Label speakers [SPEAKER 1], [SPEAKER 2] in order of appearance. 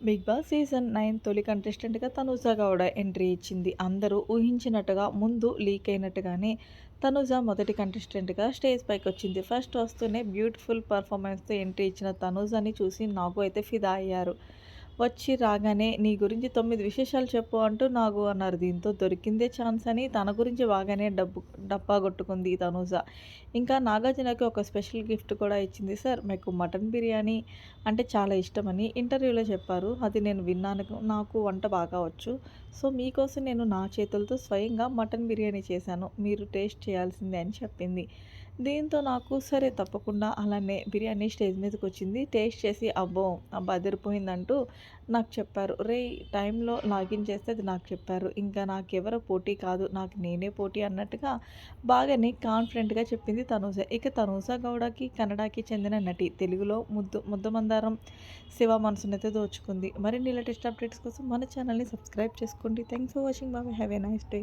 [SPEAKER 1] Big boss season nine తొలి కంటెస్టెంట్గా Tanuja Gowda entry ఇచ్చింది. అందరూ ఊహించినట్టుగా ముందు లీక్ అయినట్టుగానే తనుజా మొదటి కంటెస్టెంట్గా స్టేజ్ పైకి వచ్చింది. ఫస్ట్ వస్తూనే బ్యూటిఫుల్ పర్ఫార్మెన్స్తో ఎంట్రీ ఇచ్చిన తనుజాని చూసి నాకు అయితే ఫిదా అయ్యారు. వచ్చి రాగానే నీ గురించి తొమ్మిది విశేషాలు చెప్పు అంటూ నాకు అన్నారు. దీంతో దొరికిందే ఛాన్స్ అని తన గురించి బాగానే డబ్బు డప్పా కొట్టుకుంది తనూజ. ఇంకా నాగార్జునకి ఒక స్పెషల్ గిఫ్ట్ కూడా ఇచ్చింది సార్. మీకు మటన్ బిర్యానీ అంటే చాలా ఇష్టమని ఇంటర్వ్యూలో చెప్పారు. అది నేను విన్నాను. నాకు వంట బాగా వచ్చు. సో మీకోసం నేను నా చేతులతో స్వయంగా మటన్ బిర్యానీ చేశాను. మీరు టేస్ట్ చేయాల్సిందే అని చెప్పింది. దీంతో నాకు సరే తప్పకుండా అలానే బిర్యానీ స్టేజ్ మీదకి వచ్చింది టేస్ట్ చేసి అబ్బో అబ్బా అదిరిపోయిందంటూ నాకు చెప్పారు రే టైంలో లాగిన్ చేస్తే అది నాకు చెప్పారు. ఇంకా నాకెవరో పోటీ కాదు నాకు నేనే పోటీ అన్నట్టుగా బాగానే కాన్ఫిడెంట్గా చెప్పింది తనూజ ఇక తనూజ గౌడకి కన్నడకి చెందిన నటి తెలుగులో ముద్దు ముద్దమందారం శివ మనసునైతే దోచుకుంది. మరిన్ని లేటెస్ట్ అప్డేట్స్ కోసం మన ఛానల్ని సబ్స్క్రైబ్ చేసుకోండి. Thanks for watching. Babu have a nice day.